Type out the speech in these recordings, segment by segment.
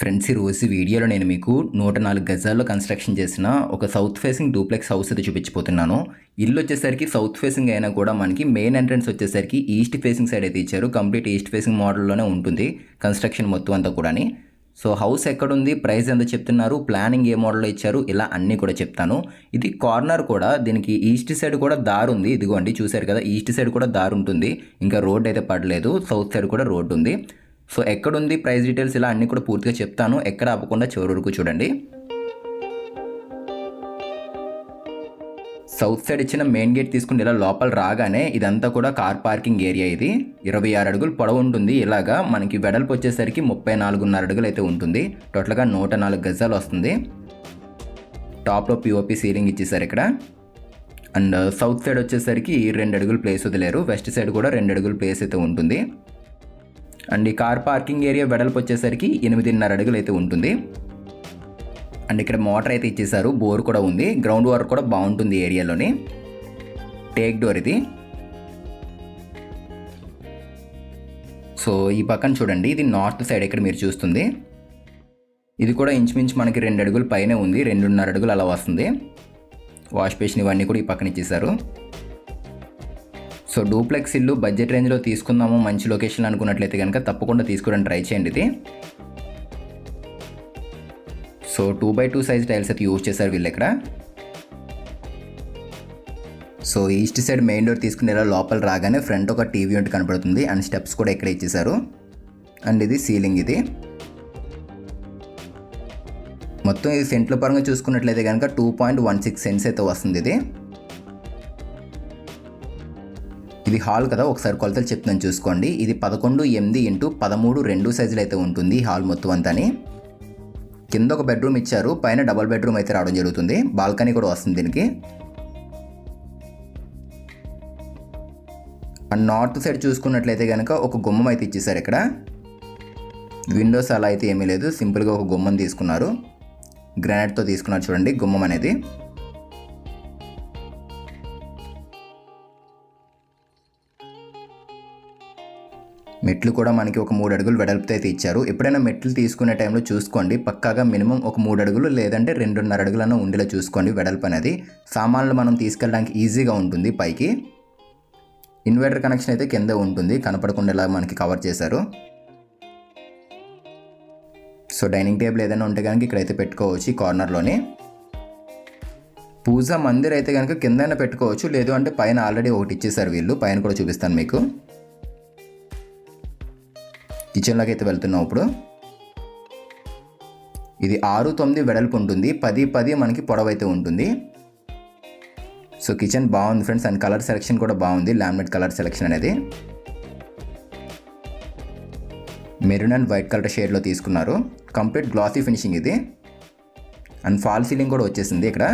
Friends ఈ రోజు వీడియోలో నేను మీకు నూట నాలుగు గజాల్లో కన్స్ట్రక్షన్ చేసిన ఒక సౌత్ ఫేసింగ్ డూప్లెక్స్ హౌస్ అయితే చూపించిపోతున్నాను ఇల్లు వచ్చేసరికి సౌత్ ఫేసింగ్ అయినా కూడా మనకి మెయిన్ ఎంట్రన్స్ వచ్చేసరికి ఈస్ట్ ఫేసింగ్ సైడ్ అయితే ఇచ్చారు. కంప్లీట్ ఈస్ట్ ఫేసింగ్ మోడల్లోనే ఉంటుంది కన్స్ట్రక్షన్ మొత్తం అంతా కూడాని. సో హౌస్ ఎక్కడుంది? ప్రైస్ ఎంత చెప్తున్నారు? ప్లానింగ్ ఏ మోడల్లో ఇచ్చారు? ఇలా అన్నీ కూడా చెప్తాను. ఇది కార్నర్ కూడా దీనికి ఈస్ట్ సైడ్ కూడా దారు ఉంది. ఇదిగోండి చూశారు కదా ఈస్ట్ సైడ్ కూడా దారి ఉంటుంది. ఇంకా రోడ్ అయితే పడలేదు. సౌత్ సైడ్ కూడా రోడ్ ఉంది. సో ఎక్కడుంది ప్రైస్ డీటెయిల్స్ ఇలా అన్నీ కూడా పూర్తిగా చెప్తాను. ఎక్కడ ఆపకుండా చివరి వరకు చూడండి. సౌత్ సైడ్ ఇచ్చిన మెయిన్ గేట్ తీసుకుని ఇలా లోపల రాగానే ఇదంతా కూడా కార్ పార్కింగ్ ఏరియా ఇది. ఇరవై ఆరు అడుగులు పొడవు ఉంటుంది. ఇలాగా మనకి వెడల్పు వచ్చేసరికి ముప్పై నాలుగున్నర అడుగులు అయితే ఉంటుంది. టోటల్గా నూట నాలుగు గజాలు వస్తుంది. టాప్లో పిఓపి సీలింగ్ ఇచ్చేసారు ఇక్కడ. అండ్ సౌత్ సైడ్ వచ్చేసరికి రెండు అడుగులు ప్లేస్ వదిలేరు. వెస్ట్ సైడ్ కూడా రెండు అడుగులు ప్లేస్ అయితే ఉంటుంది. అండ్ ఈ కార్ పార్కింగ్ ఏరియా వెడల్పు వచ్చేసరికి ఎనిమిదిన్నర అడుగులు అయితే ఉంటుంది. అండ్ ఇక్కడ మోటార్ అయితే ఇచ్చేసారు బోర్ కూడా ఉంది. గ్రౌండ్ వాటర్ కూడా బాగుంటుంది ఏరియాలోని. టేక్ డోర్ ఇది. సో ఈ పక్కన చూడండి. ఇది నార్త్ సైడ్ ఇక్కడ మీరు చూస్తుంది. ఇది కూడా ఇంచుమించు మనకి రెండు అడుగులు పైనే ఉంది. రెండున్నర అడుగులు అలా వస్తుంది. వాష్ బేసిన్ ఇవన్నీ కూడా ఈ పక్కన ఇచ్చేసారు సో డూప్లెక్స్ ఇల్లు బడ్జెట్ రేంజ్లో తీసుకుందాము మంచి లొకేషన్ అనుకున్నట్లయితే కనుక తప్పకుండా తీసుకోవడానికి ట్రై చేయండి ఇది. So two by two size tiles అయితే యూజ్ చేశారు వీళ్ళు ఇక్కడ. So east side main door తీసుకునేలా లోపల రాగానే ఫ్రంట్ ఒక టీవీ ఉంటే కనపడుతుంది అండ్ స్టెప్స్ కూడా ఇక్కడ ఇచ్చేసారు అండ్ ఇది సీలింగ్ ఇది. మొత్తం ఇది సెంట్ల పరంగా చూసుకున్నట్లయితే కనుక two point one six cents అయితే వస్తుంది ఇది. ఇది హాల్ కదా ఒకసారి కొలతలు చెప్తున్నాను చూసుకోండి. ఇది పదకొండు ఎనిమిది ఇంటూ పదమూడు రెండు సైజులు అయితే ఉంటుంది హాల్ మొత్తం అంతాని. కింద ఒక బెడ్రూమ్ ఇచ్చారు పైన డబల్ బెడ్రూమ్ అయితే రావడం జరుగుతుంది. బాల్కనీ కూడా వస్తుంది దీనికి. అండ్ నార్త్ సైడ్ చూసుకున్నట్లయితే కనుక ఒక గుమ్మం అయితే ఇచ్చేసారు ఇక్కడ. విండోస్ అలా అయితే ఏమీ లేదు సింపుల్గా ఒక గుమ్మం తీసుకున్నారు. గ్రానైట్తో తీసుకున్నారు చూడండి గుమ్మం అనేది. మెట్లు కూడా మనకి ఒక మూడు అడుగులు వెడల్పుతో అయితే ఇచ్చారు. ఎప్పుడైనా మెట్లు తీసుకునే టైంలో చూసుకోండి. పక్కాగా మినిమం ఒక మూడు అడుగులు లేదంటే రెండున్నర అడుగులను ఉండేలా చూసుకోండి వెడల్పు అనేది. సామాన్లు మనం తీసుకెళ్ళడానికి ఈజీగా ఉంటుంది పైకి. ఇన్వర్టర్ కనెక్షన్ అయితే కింద ఉంటుంది. కనపడకుండా ఇలా మనకి కవర్ చేశారు. సో డైనింగ్ టేబుల్ ఏదైనా ఉంటే కనుక ఇక్కడైతే పెట్టుకోవచ్చు ఈ కార్నర్లోని. పూజా మందిర్ అయితే కనుక కిందైనా పెట్టుకోవచ్చు. లేదు అంటే పైన ఆల్రెడీ ఒకటి ఇచ్చేసారు వీళ్ళు. పైన కూడా చూపిస్తాను మీకు. కిచెన్లోకి అయితే వెళ్తున్నాం ఇప్పుడు. ఇది ఆరు తొమ్మిది వెడల్పు ఉంటుంది. పది పది మనకి పొడవు అయితే ఉంటుంది. సో కిచెన్ బాగుంది ఫ్రెండ్స్. అండ్ కలర్ సెలెక్షన్ కూడా బాగుంది. లామినేట్ కలర్ సెలెక్షన్ అనేది. మెరూన్ అండ్ వైట్ కలర్ షేడ్లో తీసుకున్నారు. కంప్లీట్ గ్లాసీ ఫినిషింగ్ ఇది. అండ్ ఫాల్ సీలింగ్ కూడా వచ్చేసింది ఇక్కడ.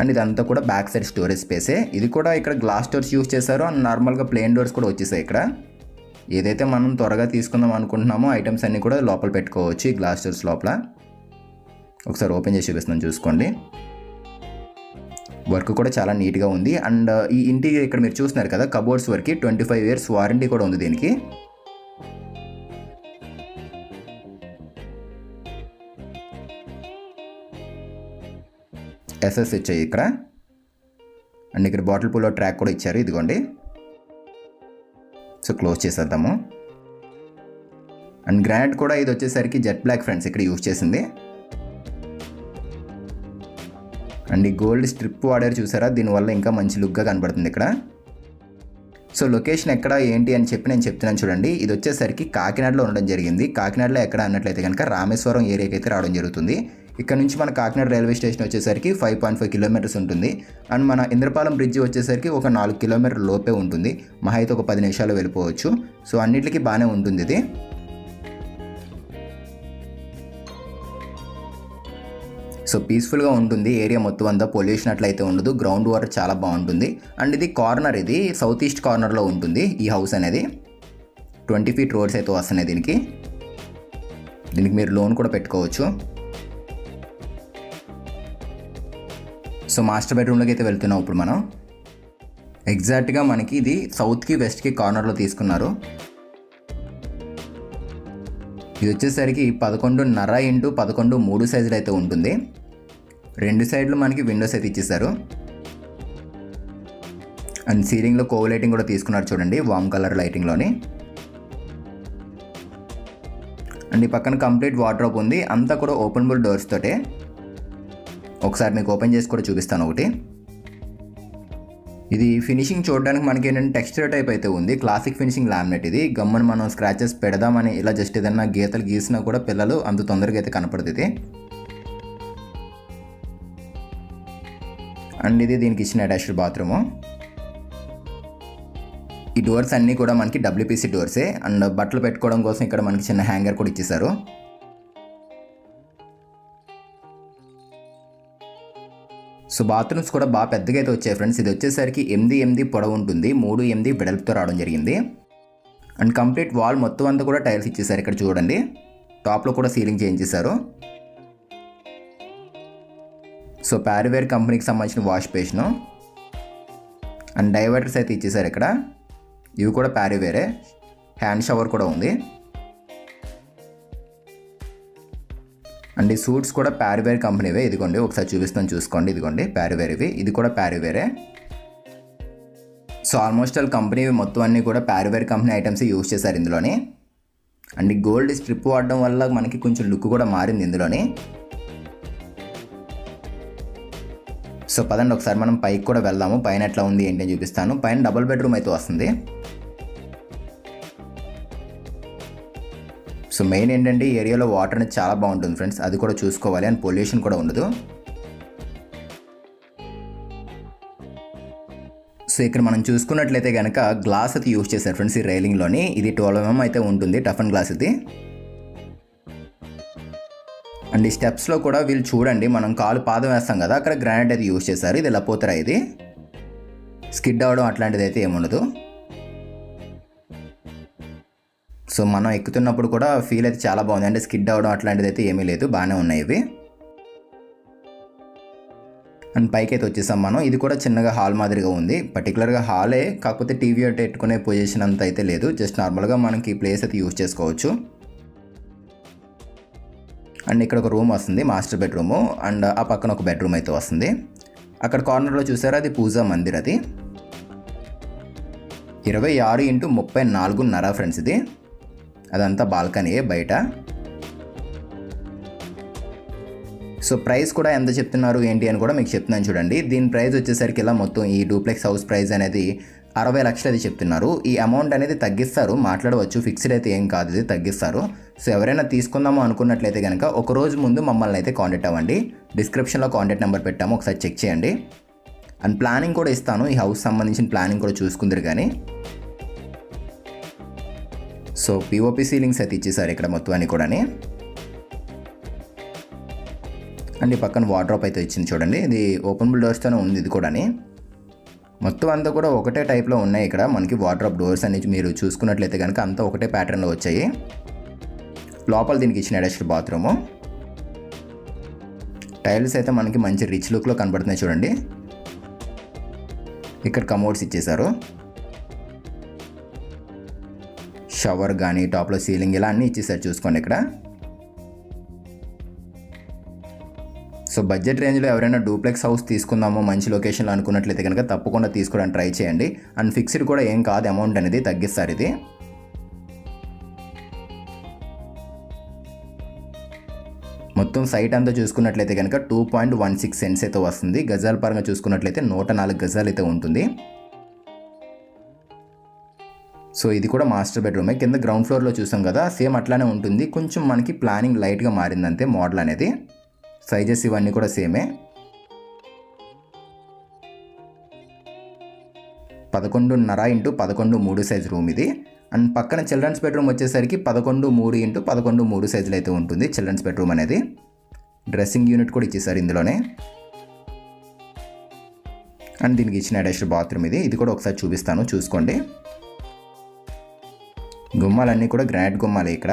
అండ్ ఇదంతా కూడా బ్యాక్ సైడ్ స్టోరేజ్ స్పేసే ఇది కూడా ఇక్కడ గ్లాస్ డోర్స్ యూస్ చేశారు. అండ్ నార్మల్గా ప్లేన్ డోర్స్ కూడా వచ్చేసాయి ఇక్కడ. ఏదైతే మనం త్వరగా తీసుకుందాం అనుకుంటున్నామో ఐటమ్స్ అన్నీ కూడా లోపల పెట్టుకోవచ్చు ఈ గ్లాస్ డోర్స్ లోపల. ఒకసారి ఓపెన్ చేసి చూపిస్తున్నాను చూసుకోండి. వర్క్ కూడా చాలా నీట్గా ఉంది. అండ్ ఈ ఇంటి ఇక్కడ మీరు చూస్తున్నారు కదా కబోర్డ్స్ వరకు ట్వంటీ ఫైవ్ ఇయర్స్ వారంటీ కూడా ఉంది దీనికి. ఎస్ఎస్ ఇచ్చాయి ఇక్కడ. అండ్ ఇక్కడ బాటిల్ పూలో ట్రాక్ కూడా ఇచ్చారు. ఇదిగోండి. సో క్లోజ్ చేసేద్దాము. అండ్ గ్రానైట్ కూడా ఇది వచ్చేసరికి జెట్ బ్లాక్ ఫ్రెండ్స్ ఇక్కడ యూజ్ చేసింది. అండ్ ఈ గోల్డ్ స్ట్రిప్ వాడారు చూసారా? దీనివల్ల ఇంకా మంచి లుక్గా కనబడుతుంది ఇక్కడ. సో లొకేషన్ ఎక్కడ ఏంటి అని చెప్పి నేను చెప్తున్నాను చూడండి. ఇది వచ్చేసరికి కాకినాడలో ఉండడం జరిగింది. కాకినాడలో ఎక్కడ అన్నట్లయితే కనుక రామేశ్వరం ఏరియాకి అయితే రావడం జరుగుతుంది. ఇక్కడ నుంచి మన కాకినాడ రైల్వే స్టేషన్ వచ్చేసరికి ఫైవ్ పాయింట్ ఫైవ్ కిలోమీటర్స్ ఉంటుంది. అండ్ మన ఇంద్రపాలెం బ్రిడ్జ్ వచ్చేసరికి ఒక నాలుగు కిలోమీటర్ లోపే ఉంటుంది. మహా అయితే ఒక పది నిమిషాలు వెళ్ళిపోవచ్చు. సో అన్నిటికీ బాగానే ఉంటుంది ఇది. సో పీస్ఫుల్గా ఉంటుంది. ఏరియా మొత్తం అంతా పొల్యూషన్ అట్లయితే ఉండదు. గ్రౌండ్ వాటర్ చాలా బాగుంటుంది. అండ్ ఇది కార్నర్ ఇది. సౌత్ ఈస్ట్ కార్నర్లో ఉంటుంది ఈ హౌస్ అనేది. ట్వంటీ ఫీట్ రోడ్స్ అయితే వస్తున్నాయి దీనికి. దీనికి మీరు లోన్ కూడా పెట్టుకోవచ్చు. సో మాస్టర్ బెడ్రూమ్లోకి అయితే వెళ్తున్నాం ఇప్పుడు మనం. ఎగ్జాక్ట్గా మనకి ఇది సౌత్కి వెస్ట్కి కార్నర్లో తీసుకున్నారు. ఇది వచ్చేసరికి పదకొండున్నర ఇంటూ పదకొండు మూడు సైజులు అయితే ఉంటుంది. రెండు సైడ్లు మనకి విండోస్ అయితే ఇచ్చేసారు. అండ్ సీలింగ్లో కోవ్ లైటింగ్ కూడా తీసుకున్నారు చూడండి వామ్ కలర్ లైటింగ్లోని. అండ్ ఈ పక్కన కంప్లీట్ వాటర్ ఉంది. అంతా కూడా ఓపెన్బుల్ డోర్స్ తోటే. ఒకసారి మీకు ఓపెన్ చేసి కూడా చూపిస్తాను ఒకటి. ఇది ఫినిషింగ్ చూడడానికి మనకి ఏంటంటే టెక్స్చర్ టైప్ అయితే ఉంది. క్లాసిక్ ఫినిషింగ్ లామినేట్ ఇది. గమ్మని మనం స్క్రాచెస్ పెడదామని ఇలా జస్ట్ ఏదన్నా గీతలు గీసినా కూడా పిల్లలు అంత తొందరగా అయితే కనపడుతుంది అండ్ ఇది దీనికి ఇచ్చిన అటాచ్డ్ బాత్రూము. ఈ డోర్స్ అన్నీ కూడా మనకి డబ్ల్యూపీసీ డోర్సే. అండ్ బట్టలు పెట్టుకోవడం కోసం ఇక్కడ మనకి చిన్న హ్యాంగర్ కూడా ఇచ్చేసారు సో బాత్రూమ్స్ కూడా బాగా పెద్దగా అయితే వచ్చాయి ఫ్రెండ్స్ ఇది వచ్చేసరికి ఎనిమిది ఎనిమిది పొడవు ఉంటుంది. మూడు ఎనిమిది వెడల్పుతో రావడం జరిగింది. అండ్ కంప్లీట్ వాల్ మొత్తం అంతా కూడా టైల్స్ ఇచ్చేసారు ఇక్కడ చూడండి. టాప్లో కూడా సీలింగ్ చేయించేశారు. సో ప్యారివేర్ కంపెనీకి సంబంధించిన వాష్ బేషను అండ్ డైవర్టర్స్ అయితే ఇచ్చేసారు ఇక్కడ. ఇవి కూడా ప్యారివేరే హ్యాండ్ షవర్ కూడా ఉంది. అండ్ ఈ సూట్స్ కూడా ప్యారివేర్ కంపెనీవే. ఇదిగోండి ఒకసారి చూపిస్తాను చూసుకోండి ఇదిగోండి ప్యారివేర్ ఇవి ఇది కూడా ప్యారివేరే సో ఆల్మోస్ట్ ఆల్ కంపెనీ మొత్తం అన్నీ కూడా ప్యారివేర్ కంపెనీ ఐటమ్స్ యూజ్ చేశారు ఇందులోని. అండ్ ఈ గోల్డ్ స్ట్రిప్ వాడడం వల్ల మనకి కొంచెం లుక్ కూడా మారింది ఇందులోని. సో పదండి ఒకసారి మనం పైకి కూడా వెళ్దాము. పైన ఎట్లా ఉంది ఏంటి అని చూపిస్తాను. పైన డబుల్ బెడ్రూమ్ అయితే వస్తుంది. సో మెయిన్ ఏంటంటే ఈ ఏరియాలో వాటర్ అనేది చాలా బాగుంటుంది ఫ్రెండ్స్ అది కూడా చూసుకోవాలి అండ్ పొల్యూషన్ కూడా ఉండదు. సో ఇక్కడ మనం చూసుకున్నట్లయితే కనుక గ్లాస్ అయితే యూజ్ చేశారు ఫ్రెండ్స్ ఈ రైలింగ్లోని ఇది ట్వెల్వ్ ఎంఎం అయితే ఉంటుంది టఫన్ గ్లాస్ ఇది. అండ్ ఈ స్టెప్స్లో కూడా వీళ్ళు చూడండి మనం కాలు పాదం వేస్తాం కదా అక్కడ గ్రానైట్ అయితే యూస్ చేశారు. ఇది లపోతరా ఇది? స్కిడ్ అవడం అట్లాంటిది అయితే ఏముండదు. సో మనం ఎక్కుతున్నప్పుడు కూడా ఫీల్ అయితే చాలా బాగుంది. అంటే స్కిడ్ అవడం అట్లాంటిది అయితే ఏమీ లేదు. బాగానే ఉన్నాయి ఇవి. అండ్ పైకి అయితే వచ్చేసాం మనం. ఇది కూడా చిన్నగా హాల్ మాదిరిగా ఉంది. పర్టికులర్గా హాలే కాకపోతే టీవీ అంటే పెట్టుకునే పొజిషన్ అంత అయితే లేదు. జస్ట్ నార్మల్గా మనకి ప్లేస్ అయితే యూజ్ చేసుకోవచ్చు. అండ్ ఇక్కడ ఒక రూమ్ వస్తుంది మాస్టర్ బెడ్రూము అండ్ ఆ పక్కన ఒక బెడ్రూమ్ అయితే వస్తుంది. అక్కడ కార్నర్లో చూసారా? అది పూజా మందిర్ అది. ఇరవై ఆరు ఇంటూ ముప్పై నాలుగున్నర ఫ్రెండ్స్ ఇది. అదంతా బాల్కనీయే బయట. సో ప్రైస్ కూడా ఎంత చెప్తున్నారు ఏంటి అని కూడా మీకు చెప్తున్నాను చూడండి. దీని ప్రైస్ వచ్చేసరికి ఇలా మొత్తం ఈ డూప్లెక్స్ హౌస్ ప్రైస్ అనేది అరవై లక్షలు అది చెప్తున్నారు. ఈ అమౌంట్ అనేది తగ్గిస్తారు మాట్లాడవచ్చు. ఫిక్స్డ్ అయితే ఏం కాదు ఇది తగ్గిస్తారు. సో ఎవరైనా తీసుకుందాము అనుకున్నట్లయితే కనుక ఒక రోజు ముందు మమ్మల్ని అయితే కాంటాక్ట్ అవ్వండి. డిస్క్రిప్షన్లో కాంటాక్ట్ నెంబర్ పెట్టాము ఒకసారి చెక్ చేయండి. అండ్ ప్లానింగ్ కూడా ఇస్తాను ఈ హౌస్ సంబంధించిన ప్లానింగ్ కూడా చూసుకుందరు కానీ. సో పిఓపి సీలింగ్స్ అయితే ఇచ్చేసారు ఇక్కడ మొత్తం కూడా అండ్ ఈ పక్కన వార్డ్రోప్ అయితే ఇచ్చింది చూడండి. ఇది ఓపెన్ డోర్స్తోనే ఉంది ఇది కూడా మొత్తం అంతా కూడా ఒకటే టైప్లో ఉన్నాయి ఇక్కడ. మనకి వార్డ్రోప్ డోర్స్ అనేది మీరు చూసుకున్నట్లయితే కనుక అంతా ఒకటే ప్యాటర్న్లో వచ్చాయి. లోపల దీనికి ఇచ్చిన అటాచ్డ్ బాత్రూము టైల్స్ అయితే మనకి మంచి రిచ్ లుక్లో కనబడుతున్నాయి చూడండి. ఇక్కడ కమోడ్స్ ఇచ్చేసారు. షవర్ కానీ టాప్లో సీలింగ్ ఇలా అన్నీ ఇచ్చేసారు చూసుకోండి ఇక్కడ. సో బడ్జెట్ రేంజ్లో ఎవరైనా డూప్లెక్స్ హౌస్ తీసుకుందామో మంచి లొకేషన్లో అనుకున్నట్లయితే కనుక తప్పకుండా తీసుకోవడానికి ట్రై చేయండి. అండ్ ఫిక్స్డ్ కూడా ఏం కాదు అమౌంట్ అనేది తగ్గిస్తారు ఇది. మొత్తం సైట్ అంతా చూసుకున్నట్లయితే కనుక two point one six cents అయితే వస్తుంది. గజాల పరంగా చూసుకున్నట్లయితే నూట నాలుగు గజాలు అయితే ఉంటుంది. సో ఇది కూడా మాస్టర్ బెడ్రూమే. కింద గ్రౌండ్ ఫ్లోర్లో చూసాం కదా సేమ్ అట్లానే ఉంటుంది. కొంచెం మనకి ప్లానింగ్ లైట్గా మారిందంతే మోడల్ అనేది. సైజెస్ ఇవన్నీ కూడా సేమే. పదకొండున్నర ఇంటూ పదకొండు మూడు సైజ్ రూమ్ ఇది. అండ్ పక్కన చిల్డ్రన్స్ బెడ్రూమ్ వచ్చేసరికి పదకొండు మూడు ఇంటూ పదకొండు మూడు సైజులు అయితే ఉంటుంది చిల్డ్రన్స్ బెడ్రూమ్ అనేది. డ్రెస్సింగ్ యూనిట్ కూడా ఇచ్చేసారు ఇందులోనే. అండ్ దీనికి ఇచ్చిన అటాచ్డ్ బాత్రూమ్ ఇది. ఇది కూడా ఒకసారి చూపిస్తాను చూసుకోండి. గుమ్మాలన్నీ కూడా గ్రానైట్ గుమ్మాలే ఇక్కడ.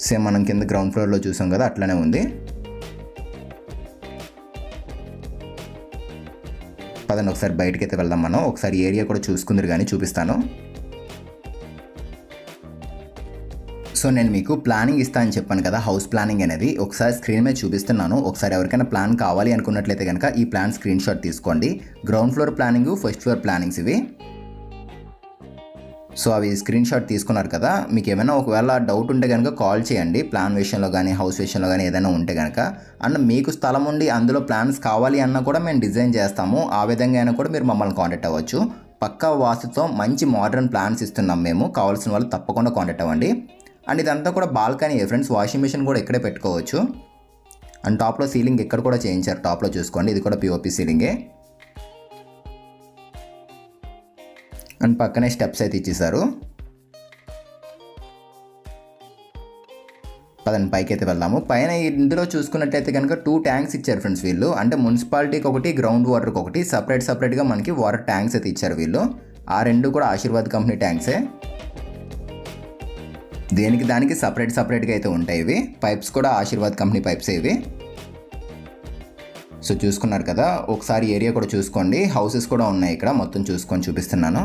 సేమ్ మనం కింద గ్రౌండ్ ఫ్లోర్లో చూసాం కదా అట్లనే ఉంది. పదండి ఒకసారి బయటకి అయితే వెళ్దాం మనం. ఒకసారి ఏరియా కూడా చూసుకుందరు కానీ చూపిస్తాను. సో నేను మీకు ప్లానింగ్ ఇస్తా అని చెప్పాను కదా హౌస్ ప్లానింగ్ అనేది. ఒకసారి స్క్రీన్ మీద చూపిస్తున్నాను. ఒకసారి ఎవరికైనా ప్లాన్ కావాలి అనుకున్నట్లయితే కనుక ఈ ప్లాన్ స్క్రీన్ షాట్ తీసుకోండి. Ground floor planning first floor plannings ఇవి. సో అవి స్క్రీన్ షాట్ తీసుకున్నారు కదా మీకు ఏమైనా ఒకవేళ డౌట్ ఉంటే కనుక కాల్ చేయండి. ప్లాన్ విషయంలో కానీ హౌస్ విషయంలో కానీ ఏదైనా ఉంటే కనుక అండ్ మీకు స్థలం ఉండి అందులో ప్లాన్స్ కావాలి అన్నా కూడా మేము డిజైన్ చేస్తాము. ఆ విధంగా అయినా కూడా మీరు మమ్మల్ని కాంటాక్ట్ అవ్వచ్చు. పక్కా వాస్తుతో మంచి మోడర్న్ ప్లాన్స్ ఇస్తున్నాం మేము. కావాల్సిన వాళ్ళు తప్పకుండా కాంటాక్ట్ అవ్వండి. అండ్ ఇదంతా కూడా బాల్కనీ ఫ్రెండ్స్ వాషింగ్ మిషన్ కూడా ఇక్కడే పెట్టుకోవచ్చు. అండ్ టాప్లో సీలింగ్ ఇక్కడ కూడా చేయించారు టాప్లో చూసుకోండి. ఇది కూడా పిఓపి సీలింగే. అండ్ పక్కనే స్టెప్స్ అయితే ఇచ్చేసారు పదండి పైకి అయితే వెళ్దాము. పైన ఇందులో చూసుకున్నట్లయితే కనుక టూ ట్యాంక్స్ ఇచ్చారు ఫ్రెండ్స్ వీళ్ళు. అంటే మున్సిపాలిటీకి ఒకటి గ్రౌండ్ వాటర్కి ఒకటి సపరేట్ సపరేట్గా మనకి వాటర్ ట్యాంక్స్ అయితే ఇచ్చారు వీళ్ళు. ఆ రెండు కూడా ఆశీర్వాద్ కంపెనీ ట్యాంక్సే దేనికి దానికి సపరేట్ సపరేట్గా అయితే ఉంటాయి ఇవి. పైప్స్ కూడా ఆశీర్వాద్ కంపెనీ పైప్స్ ఇవి. సో చూసుకున్నారు కదా ఒకసారి ఏరియా కూడా చూసుకోండి. హౌసెస్ కూడా ఉన్నాయి ఇక్కడ మొత్తం చూసుకొని చూపిస్తున్నాను.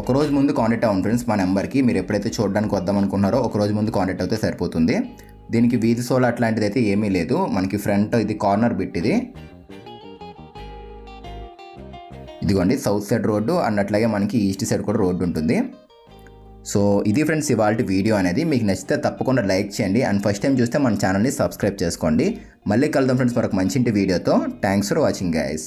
ఒక రోజు ముందు కాంటాక్ట్ అవ్వండి ఫ్రెండ్స్ మా నెంబర్కి. మీరు ఎప్పుడైతే చూడడానికి వద్దాం అనుకున్నారో ఒక రోజు ముందు కాంటాక్ట్ అవుతే సరిపోతుంది. దీనికి వీధి సోల్ అట్లాంటిది అయితే ఏమీ లేదు. మనకి ఫ్రంట్ ఇది కార్నర్ బిట్ ఇది. ఇదిగోండి సౌత్ సైడ్ రోడ్డు అండ్ అట్లాగే మనకి ఈస్ట్ సైడ్ కూడా రోడ్డు ఉంటుంది. సో ఇది ఫ్రెండ్స్ ఇవాళ వీడియో అనేది. మీకు నచ్చితే తప్పకుండా లైక్ చేయండి. అండ్ ఫస్ట్ టైం చూస్తే మన ఛానల్ని సబ్స్క్రైబ్ చేసుకోండి. మళ్ళీ కలుద్దాం ఫ్రెండ్స్ మరొక మంచి వీడియోతో. Thanks for watching guys